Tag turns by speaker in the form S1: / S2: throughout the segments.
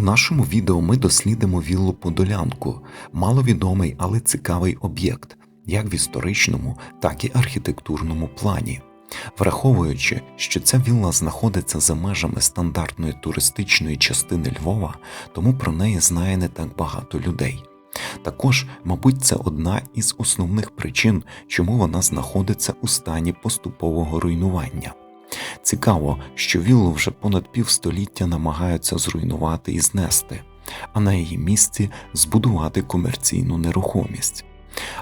S1: У нашому відео ми дослідимо віллу Подолянку, маловідомий, але цікавий об'єкт, як в історичному, так і архітектурному плані. Враховуючи, що ця вілла знаходиться за межами стандартної туристичної частини Львова, тому про неї знає не так багато людей. Також, мабуть, це одна із основних причин, чому вона знаходиться у стані поступового руйнування. Цікаво, що віллу вже понад півстоліття намагаються зруйнувати і знести, а на її місці збудувати комерційну нерухомість.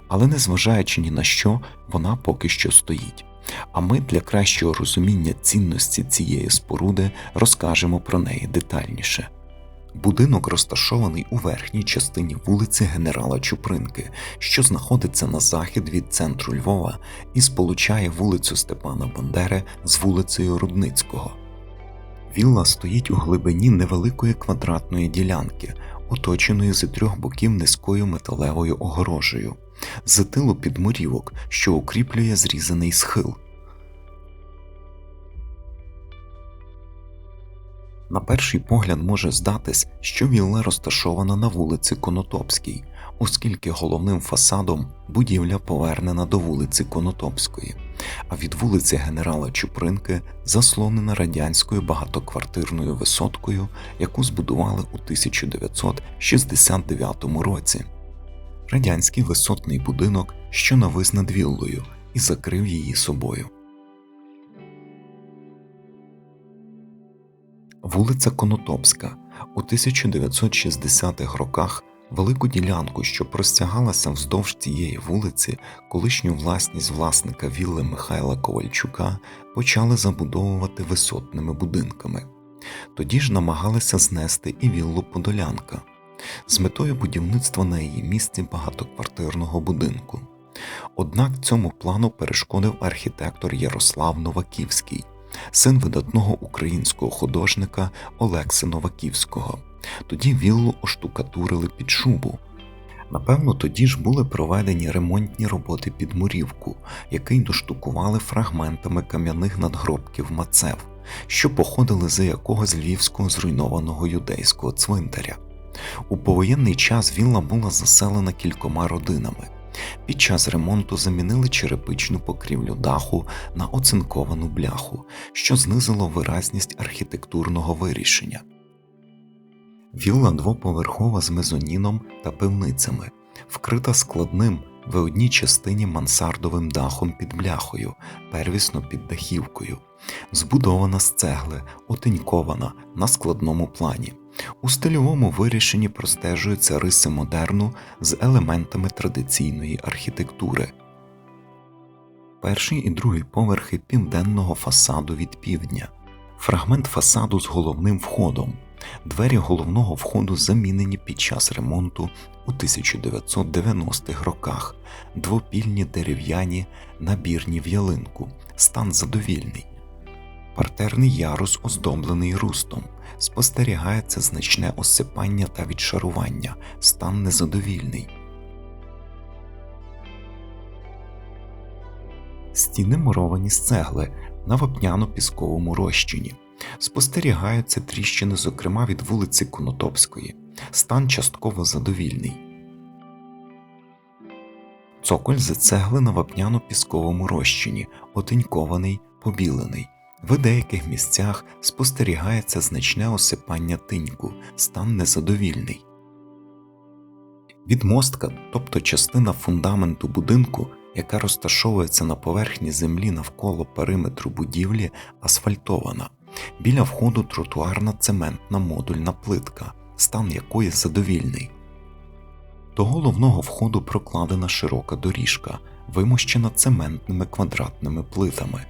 S1: Але незважаючи ні на що, вона поки що стоїть. А ми для кращого розуміння цінності цієї споруди розкажемо про неї детальніше. Будинок розташований у верхній частині вулиці Генерала Чупринки, що знаходиться на захід від центру Львова і сполучає вулицю Степана Бандери з вулицею Рудницького. Вілла стоїть у глибині невеликої квадратної ділянки, оточеної з трьох боків низькою металевою огорожею, з тилу підмурівок, що укріплює зрізаний схил. На перший погляд може здатись, що вілла розташована на вулиці Конотопській, оскільки головним фасадом будівля повернена до вулиці Конотопської, а від вулиці Генерала Чупринки заслонена радянською багатоквартирною висоткою, яку збудували у 1969 році. Радянський висотний будинок, що навис над віллою, і закрив її собою. Вулиця Конотопська у 1960-х роках велику ділянку, що простягалася вздовж цієї вулиці, колишню власність власника вілли Михайла Ковальчука почали забудовувати висотними будинками. Тоді ж намагалися знести і віллу Подолянка з метою будівництва на її місці багатоквартирного будинку. Однак цьому плану перешкодив архітектор Ярослав Новаківський син видатного українського художника Олекси Новаківського. Тоді віллу оштукатурили під шубу. Напевно, тоді ж були проведені ремонтні роботи під мурівку, який доштукували фрагментами кам'яних надгробків мацев, що походили з якогось львівського зруйнованого юдейського цвинтаря. У повоєнний час вілла була заселена кількома родинами. Під час ремонту замінили черепичну покрівлю даху на оцинковану бляху, що знизило виразність архітектурного вирішення. Вілла двоповерхова з мезоніном та пивницями, вкрита складним в одній частині мансардовим дахом під бляхою, первісно під дахівкою, збудована з цегли, отенькована на складному плані. У стильовому вирішенні простежуються риси модерну з елементами традиційної архітектури. Перший і другий поверхи південного фасаду від півдня, фрагмент фасаду з головним входом. Двері головного входу замінені під час ремонту у 1990-х роках, двопільні дерев'яні, набірні в ялинку, стан задовільний. Партерний ярус оздоблений рустом, спостерігається значне осипання та відшарування, стан незадовільний. Стіни муровані з цегли на вапняно-пісковому розчині. Спостерігаються тріщини, зокрема від вулиці Конотопської, стан частково задовільний. Цоколь з цегли на вапняно-пісковому розчині, отенькований, побілений. В деяких місцях спостерігається значне осипання тиньку, стан незадовільний. Відмостка, тобто частина фундаменту будинку, яка розташовується на поверхні землі навколо периметру будівлі, асфальтована, біля входу тротуарна цементна модульна плитка, стан якої задовільний. До головного входу прокладена широка доріжка, вимощена цементними квадратними плитами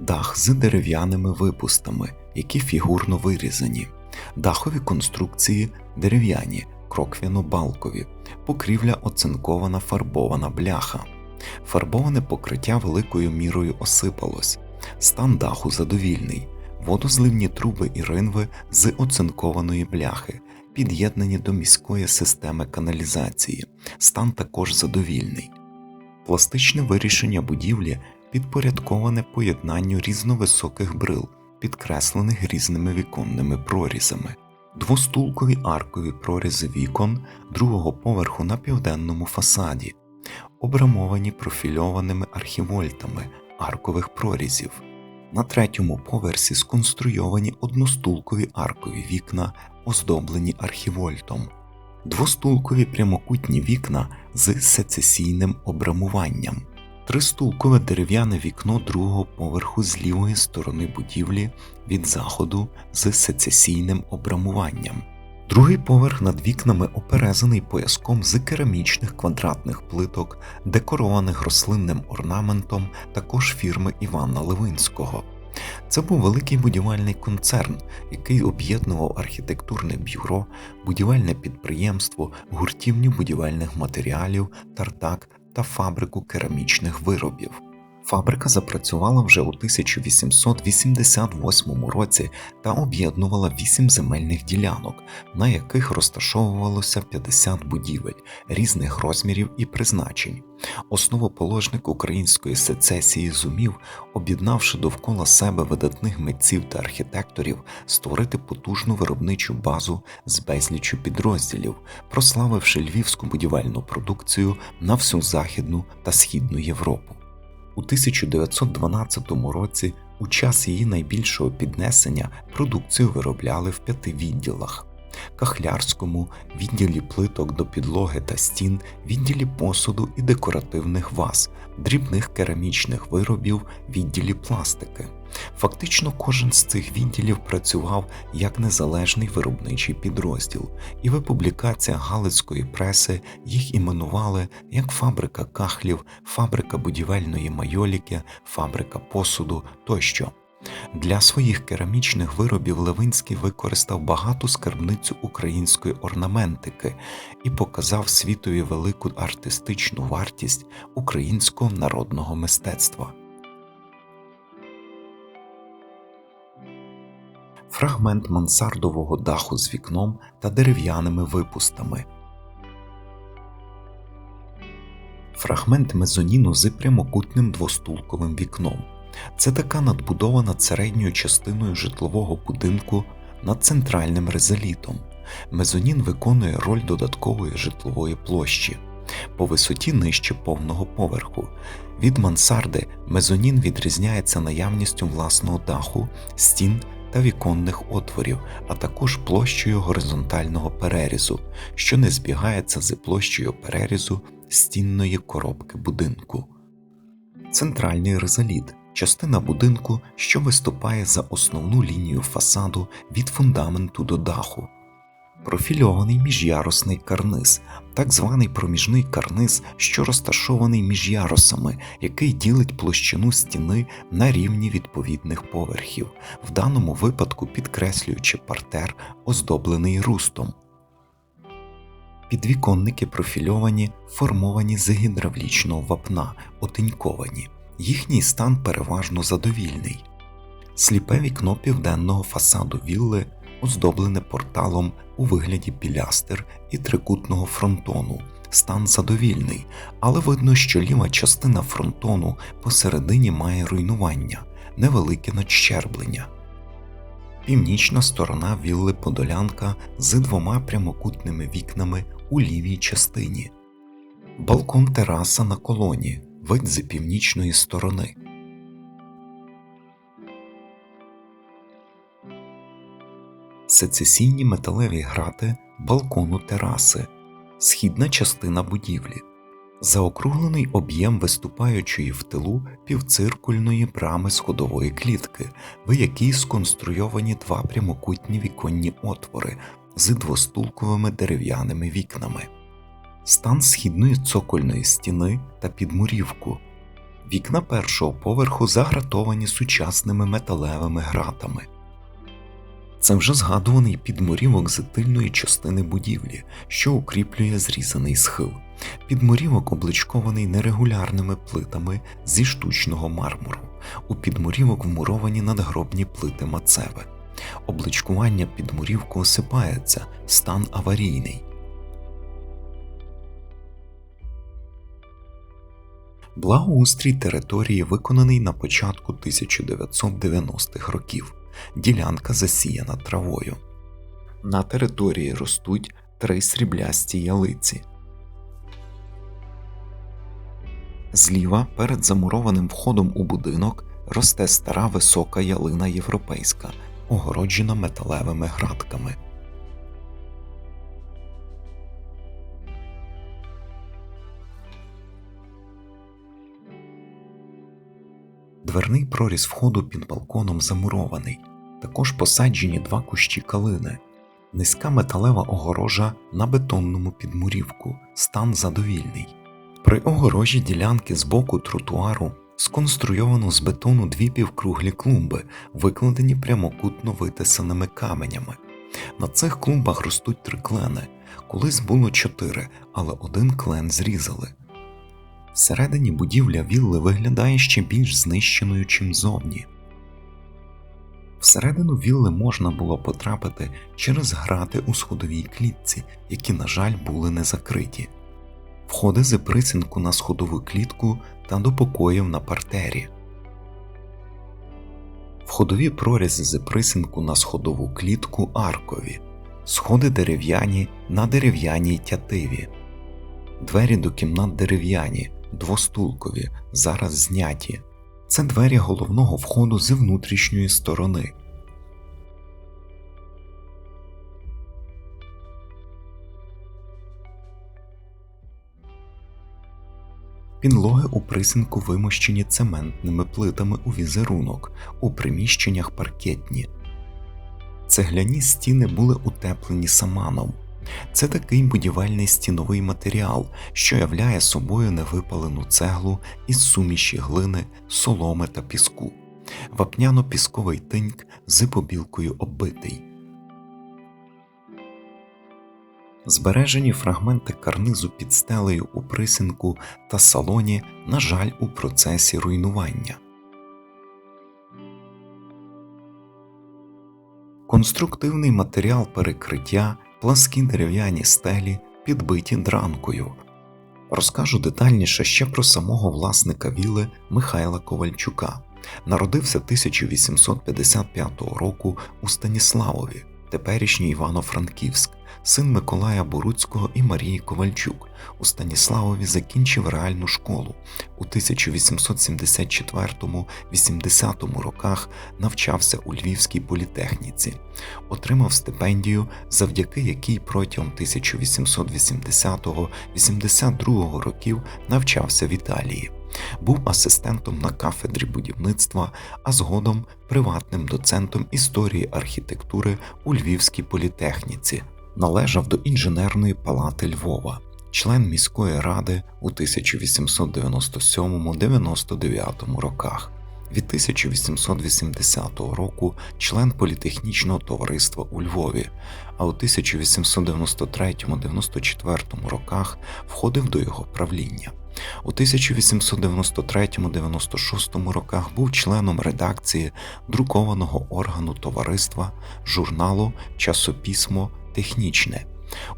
S1: дах з дерев'яними випустами, які фігурно вирізані, дахові конструкції дерев'яні, кроквяно-балкові, покрівля оцинкована фарбована бляха, фарбоване покриття великою мірою осипалось, стан даху задовільний, водозливні труби і ринви з оцинкованої бляхи. Під'єднані до міської системи каналізації, стан також задовільний. Пластичне вирішення будівлі підпорядковане поєднанню різновисоких брил, підкреслених різними віконними прорізами. двостулкові аркові прорізи вікон другого поверху на південному фасаді, обрамовані профільованими архівольтами аркових прорізів. На третьому поверсі сконструйовані одностулкові аркові вікна, оздоблені архівольтом, двостулкові прямокутні вікна з сецесійним обрамуванням, тристулкове дерев'яне вікно другого поверху з лівої сторони будівлі від заходу з сецесійним обрамуванням. Другий поверх над вікнами оперезаний пояском з керамічних квадратних плиток, декорованих рослинним орнаментом також фірми Івана Левинського. Це був великий будівельний концерн, який об'єднував архітектурне бюро, будівельне підприємство, гуртівню будівельних матеріалів, тартак та фабрику керамічних виробів. Фабрика запрацювала вже у 1888 році та об'єднувала вісім земельних ділянок, на яких розташовувалося 50 будівель різних розмірів і призначень. Основоположник української сецесії зумів, об'єднавши довкола себе видатних митців та архітекторів, створити потужну виробничу базу з безліччю підрозділів, прославивши львівську будівельну продукцію на всю Західну та Східну Європу. У 1912 році, у час її найбільшого піднесення, продукцію виробляли в п'яти відділах: кахлярському, відділі плиток до підлоги та стін, відділі посуду і декоративних ваз, дрібних керамічних виробів, відділі пластики. Фактично, кожен з цих відділів працював як незалежний виробничий підрозділ, і в публікаціях Галицької преси їх іменували як фабрика кахлів, фабрика будівельної майоліки, фабрика посуду тощо. Для своїх керамічних виробів Левинський використав багату скарбницю української орнаментики і показав світові велику артистичну вартість українського народного мистецтва. Фрагмент мансардового даху з вікном та дерев'яними випустами. Фрагмент мезоніну з прямокутним двостулковим вікном. Це така надбудова над середньою частиною житлового будинку над центральним резолітом. Мезонін виконує роль додаткової житлової площі по висоті нижче повного поверху. Від мансарди мезонін відрізняється наявністю власного даху, стін та віконних отворів, а також площею горизонтального перерізу, що не збігається з площею перерізу стінної коробки будинку. Центральний резоліт частина будинку, що виступає за основну лінію фасаду від фундаменту до даху. Профільований міжярусний карниз, так званий проміжний карниз, що розташований між ярусами, який ділить площину стіни на рівні відповідних поверхів, в даному випадку підкреслюючи партер, оздоблений рустом. Підвіконники профільовані, формовані з гідравлічного вапна, отиньковані. Їхній стан переважно задовільний. Сліпе вікно південного фасаду вілли оздоблене порталом у вигляді пілястер і трикутного фронтону. Стан задовільний, але видно, що ліва частина фронтону посередині має руйнування, невелике надщерблення. Північна сторона вілли Подолянка з двома прямокутними вікнами у лівій частині, балкон тераса на колоні, вид з північної сторони. Сецесійні металеві грати балкону тераси, східна частина будівлі, заокруглений об'єм виступаючої в тилу півциркульної брами сходової клітки, в якій сконструйовані два прямокутні віконні отвори з двостулковими дерев'яними вікнами, стан східної цокольної стіни та підмурівку. Вікна першого поверху загратовані сучасними металевими гратами. Це вже згадуваний підмурівок з частини будівлі, що укріплює зрізаний схил. Підмурівок обличкований нерегулярними плитами зі штучного мармуру. У підмурівок вмуровані надгробні плити мацеви. Обличкування підмурівку осипається, стан аварійний. Благоустрій території виконаний на початку 1990-х років. Ділянка засіяна травою. На території ростуть три сріблясті ялиці. Зліва перед замурованим входом у будинок росте стара висока ялина європейська, огороджена металевими градками. Дверний проріз входу під балконом замурований. Також посаджені два кущі калини, низька металева огорожа на бетонному підмурівку, стан задовільний. При огорожі ділянки з боку тротуару сконструйовано з бетону дві півкруглі клумби, викладені прямокутно витисаними каменями. На цих клумбах ростуть три клени. Колись було чотири, але один клен зрізали. Всередині будівля вілли виглядає ще більш знищеною, чим зовні. Всередину вілли можна було потрапити через грати у сходовій клітці, які, на жаль, були не закриті, входи з присінку на сходову клітку та до покоїв на партері. Входові прорізи з присінку на сходову клітку аркові, сходи дерев'яні на дерев'яній тятиві, двері до кімнат дерев'яні, двостулкові, зараз зняті. Це двері головного входу з внутрішньої сторони. Підлоги у присінку вимощені цементними плитами у візерунок, у приміщеннях паркетні. Цегляні стіни були утеплені саманом. Це такий будівельний стіновий матеріал, що являє собою невипалену цеглу із суміші глини, соломи та піску, вапняно-пісковий тиньк з побілкою оббитий. Збережені фрагменти карнизу під стелею у присінку та салоні, на жаль, у процесі руйнування. Конструктивний матеріал перекриття, пласкі дерев'яні стелі, підбиті дранкою. Розкажу детальніше ще про самого власника віли Михайла Ковальчука. Народився 1855 року у Станіславові, теперішній Івано-Франківськ, син Миколая Боруцького і Марії Ковальчук. У Станіславові закінчив реальну школу. У 1874-80 роках навчався у Львівській політехніці, отримав стипендію, завдяки якій протягом 1880-82 років навчався в Італії. Був асистентом на кафедрі будівництва, а згодом приватним доцентом історії архітектури у Львівській політехніці, належав до інженерної палати Львова, член міської ради у 1897-99 роках. Від 1880 року член політехнічного товариства у Львові, а у 1893-94 роках входив до його правління. У 1893-96 роках був членом редакції друкованого органу товариства журналу Часописьмо Технічне.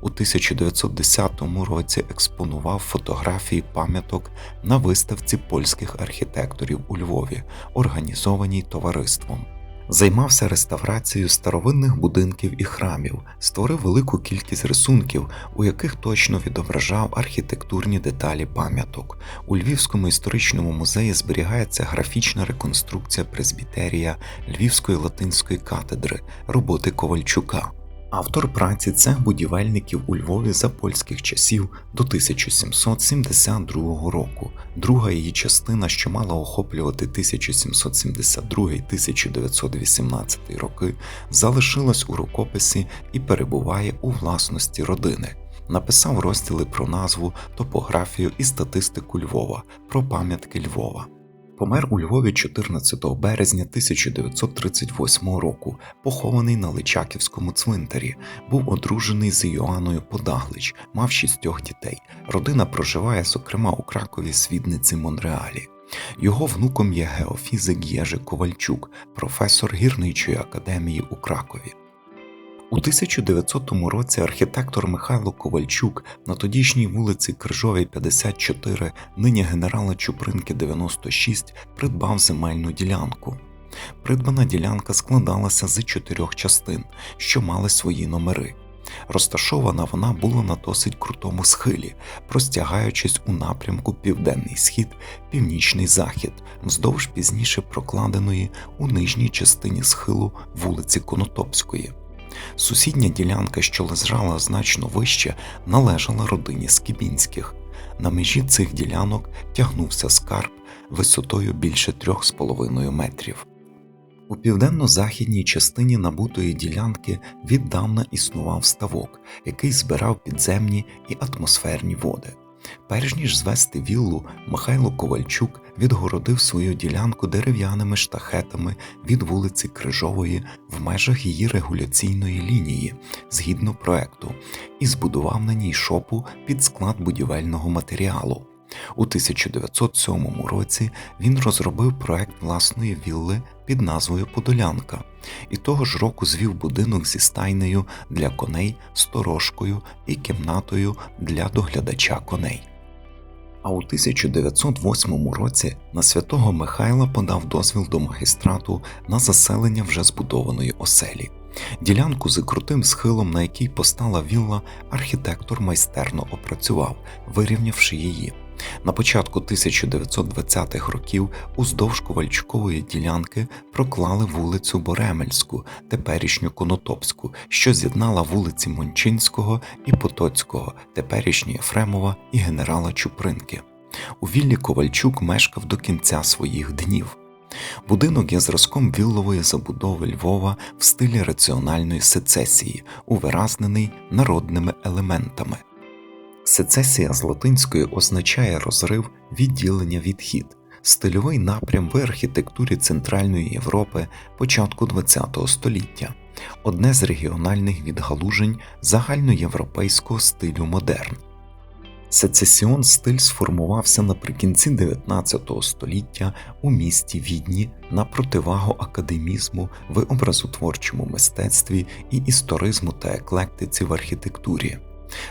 S1: У 1910 році експонував фотографії пам'яток на виставці польських архітекторів у Львові, організованій товариством. Займався реставрацією старовинних будинків і храмів, створив велику кількість рисунків, у яких точно відображав архітектурні деталі пам'яток. У Львівському історичному музеї зберігається графічна реконструкція презбітерія Львівської латинської катедри роботи Ковальчука. Автор праці цех будівельників у Львові за польських часів до 1772 року. Друга її частина, що мала охоплювати 1772-1918 роки, залишилась у рукописі і перебуває у власності родини. Написав розділи про назву, топографію і статистику Львова, про пам'ятки Львова. Помер у Львові 14 березня 1938 року, похований на Личаківському цвинтарі. Був одружений з Йоанною Подаглич, мав шістьох дітей. Родина проживає, зокрема, у Кракові Свідниці Монреалі. Його внуком є геофізик Єжи Ковальчук, професор гірничої академії у Кракові. У 1900 році архітектор Михайло Ковальчук на тодішній вулиці Крижовій 54, нині генерала Чупринки 96, придбав земельну ділянку. Придбана ділянка складалася з чотирьох частин, що мали свої номери. Розташована вона була на досить крутому схилі, простягаючись у напрямку Південний Схід, Північний Захід, вздовж пізніше прокладеної у нижній частині схилу вулиці Конотопської. Сусідня ділянка, що лежала значно вище, належала родині Скібінських. На межі цих ділянок тягнувся скарб висотою більше 3,5 метрів. У південно-західній частині набутої ділянки віддавна існував ставок, який збирав підземні і атмосферні води. Перш ніж звести віллу, Михайло Ковальчук відгородив свою ділянку дерев'яними штахетами від вулиці Крижової в межах її регуляційної лінії згідно проекту і збудував на ній шопу під склад будівельного матеріалу. У 1907 році він розробив проект власної вілли під назвою Подолянка і того ж року звів будинок зі стайнею для коней, сторожкою і кімнатою для доглядача коней. А у 1908 році на святого Михайла подав дозвіл до магістрату на заселення вже збудованої оселі. Ділянку з крутим схилом, на якій постала вілла, архітектор майстерно опрацював, вирівнявши її. На початку 1920-х років уздовж Ковальчукової ділянки проклали вулицю Боремельську, теперішню Конотопську, що з'єднала вулиці Мончинського і Потоцького, теперішні Єфремова і генерала Чупринки. У віллі Ковальчук мешкав до кінця своїх днів. Будинок є зразком віллової забудови Львова в стилі раціональної сецесії, увиразнений народними елементами. Сецесія з латинської означає розрив, відділення відхід, стильовий напрям в архітектурі Центральної Європи початку ХХ століття, одне з регіональних відгалужень загальноєвропейського стилю модерн. Сецесіон стиль сформувався наприкінці 19 століття у місті Відні на противагу академізму в образотворчому мистецтві і історизму та еклектиці в архітектурі.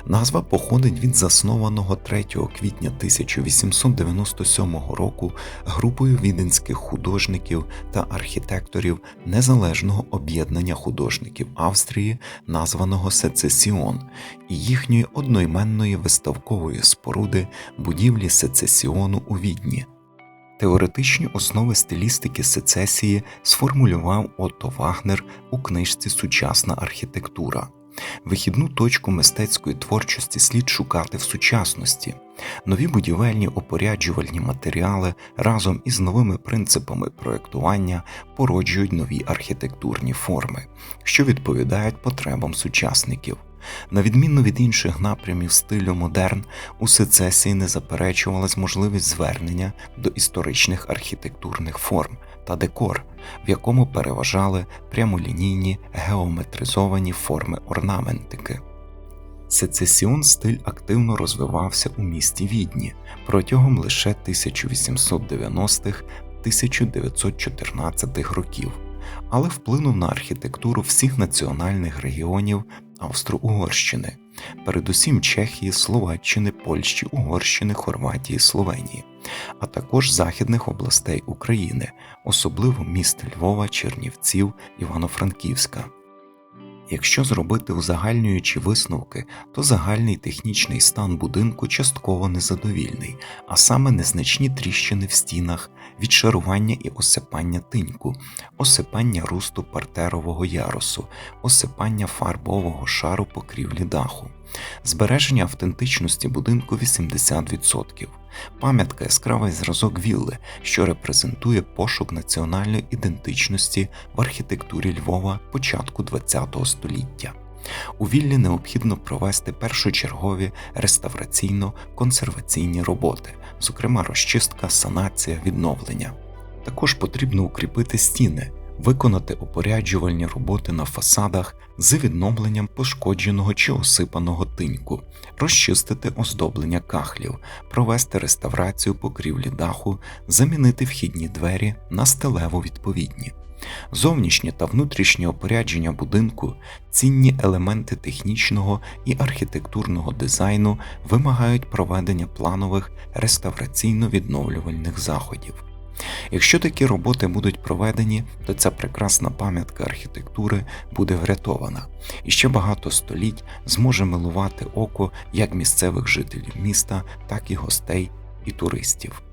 S1: Назва походить від заснованого 3 квітня 1897 року групою віденських художників та архітекторів Незалежного об'єднання художників Австрії, названого Сецесіон, і їхньої одноіменної виставкової споруди будівлі Сецесіону у Відні. Теоретичні основи стилістики сецесії сформулював Отто Вагнер у книжці Сучасна архітектура. Вихідну точку мистецької творчості слід шукати в сучасності. Нові будівельні опоряджувальні матеріали разом із новими принципами проєктування породжують нові архітектурні форми, що відповідають потребам сучасників. На відміну від інших напрямів стилю модерн, у сецесії не заперечувалась можливість звернення до історичних архітектурних форм та декор, в якому переважали прямолінійні геометризовані форми орнаментики. Сецесіон стиль активно розвивався у місті Відні протягом лише 1890-1914 років, але вплинув на архітектуру всіх національних регіонів Австро-Угорщини, передусім Чехії, Словаччини, Польщі, Угорщини, Хорватії, Словенії, а також західних областей України, особливо міст Львова, Чернівців, Івано-Франківська. Якщо зробити узагальнюючі висновки, то загальний технічний стан будинку частково незадовільний, а саме незначні тріщини в стінах, відшарування і осипання тиньку, осипання русту партерового ярусу, осипання фарбового шару покрівлі даху, збереження автентичності будинку 80%, пам'ятка яскравий зразок вілли, що репрезентує пошук національної ідентичності в архітектурі Львова початку ХХ століття. У віллі необхідно провести першочергові реставраційно-консерваційні роботи, зокрема розчистка, санація, відновлення. Також потрібно укріпити стіни, виконати опоряджувальні роботи на фасадах з відновленням пошкодженого чи осипаного тиньку, розчистити оздоблення кахлів, провести реставрацію покрівлі даху, замінити вхідні двері на стелево відповідні. Зовнішнє та внутрішнє опорядження будинку, цінні елементи технічного і архітектурного дизайну вимагають проведення планових реставраційно-відновлювальних заходів. Якщо такі роботи будуть проведені, то ця прекрасна пам'ятка архітектури буде врятована, і ще багато століть зможе милувати око як місцевих жителів міста, так і гостей і туристів.